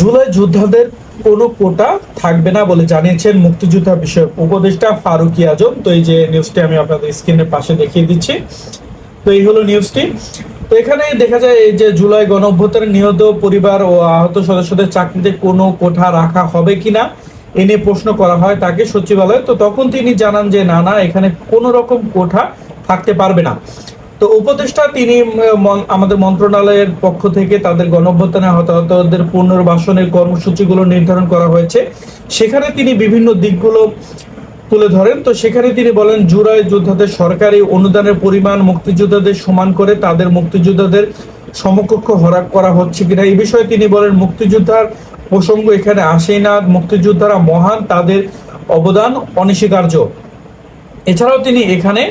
জুলাই যোদ্ধাদের কোনো কোটা থাকবে না বলে জানিয়েছেন মুক্তিযোদ্ধা বিষয়ক উপদেষ্টা ফারুকি আজম। তো এই যে নিউজটি আমি আপনাদের স্ক্রিনের পাশে দেখিয়ে দিচ্ছি। তো এই হলো নিউজটি তো এখানে দেখা যায় এই যে জুলাই গণ নিহত পরিবার ও আহত সদস্যদের চাকরিতে কোনো কোঠা রাখা হবে কিনা, এ নিয়ে প্রশ্ন করা হয় তাকে সচিবালয়ে। তো তখন তিনি জানান যে, না না, এখানে কোনো রকম কোঠা থাকতে পারবে না। তো উপদেষ্টা তিনি আমাদের মন্ত্রণালয়ের পক্ষ থেকে তাদের গণঅভ্যুত্থানে হতাহতদের পুনর্বাসনের কর্মসূচিগুলো নির্ধারণ করা হয়েছে। সেখানে তিনি বিভিন্ন দিকগুলো তুলে ধরেন। তো সেখানে তিনি বলেন জুলাই যোদ্ধাদের সরকারি অনুদানের পরিমাণ মুক্তিযোদ্ধাদের সমান করে তাদের মুক্তিযোদ্ধাদের সমকক্ষ হরাক করা হচ্ছে কিনা। এই বিষয়ে তিনি বলেন, মুক্তিযোদ্ধার প্রসঙ্গ এখানে আসেই না। মুক্তিযোদ্ধারা মহান, তাদের অবদান অনস্বীকার্য। এছাড়াও তিনি এখানে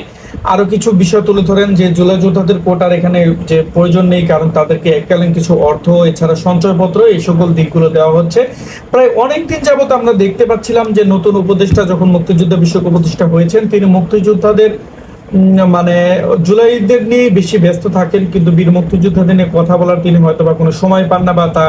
আরও কিছু বিষয় তুলে ধরেন যে জুলাই যোদ্ধাদের কোটার এখানে যে প্রয়োজন নেই, কারণ তাদেরকে এককালীন কিছু অর্থ, এছাড়া সঞ্চয়পত্র এই সকল দিকগুলো দেওয়া হচ্ছে। প্রায় অনেক দিন যাবত আমরা দেখতে পাচ্ছিলাম যে নতুন উপদেষ্টা যখন মুক্তিযুদ্ধ বিষয়ক উপদেষ্টা হয়েছেন, তিনি মুক্তিযোদ্ধাদের মানে জুলাইদের নিয়ে বেশি ব্যস্ত থাকেন, কিন্তু বীর মুক্তিযোদ্ধাদের নিয়ে কথা বলার তিনি হয়তো বা কোনো সময় পান না বা তা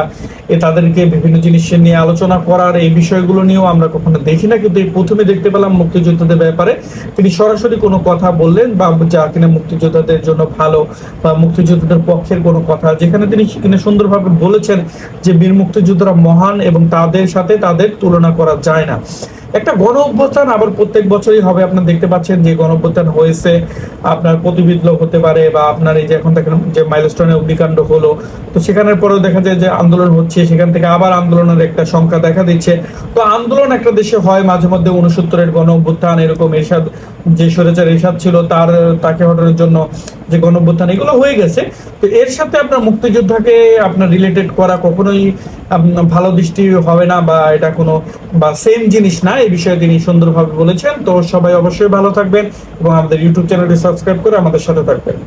তাদেরকে বিভিন্ন জিনিস নিয়ে আলোচনা করার এই বিষয়গুলো নিয়েও আমরা কখনো দেখি না, কিন্তু এই প্রথমে দেখতে পেলাম মুক্তিযোদ্ধাদের ব্যাপারে। তিনি সরাসরি কোনো কথা বললেন বা যা কিনা মুক্তিযোদ্ধাদের জন্য ভালো বা মুক্তিযোদ্ধাদের পক্ষের কোনো কথা, যেখানে তিনি কিনা সুন্দরভাবে বলেছেন যে বীর মুক্তিযোদ্ধারা মহান এবং তাদের সাথে তাদের তুলনা করা যায় না। একটা গণ অভ্যুত্থান আবার প্রত্যেক বছরই হবে, আপনার দেখতে পাচ্ছেন যে গণ অভ্যুত্থান হয়েছে। আপনার প্রতিবিপ্লব হতে পারে বা আপনার এই যে এখন দেখেন যে মাইলস্টোনে অগ্নিকাণ্ড হলো, তো সেখানের পরেও দেখা যায় যে আন্দোলন হচ্ছে, সেখান থেকে আবার আন্দোলনের একটা সংখ্যা দেখা দিচ্ছে। তো আন্দোলন একটা দেশে হয়, মাঝে মধ্যে উনসত্তরের গণ অভ্যুত্থান এরকম এরশাদ, যে সরেচার এরশাদ ছিল, তার, তাকে হটানোর জন্য যে গণভ্যুত্থান, এগুলো হয়ে গেছে। তো এর সাথে আপনার মুক্তিযোদ্ধাকে আপনার রিলেটেড করা কখনোই ভালো দৃষ্টি হবে না বা এটা কোনো, বা সেম জিনিস না, এই বিষয়ে তিনি সুন্দরভাবে বলেছেন। তো সবাই অবশ্যই ভালো থাকবেন এবং আমাদের ইউটিউব চ্যানেলটি সাবস্ক্রাইব করে আমাদের সাথে থাকবেন।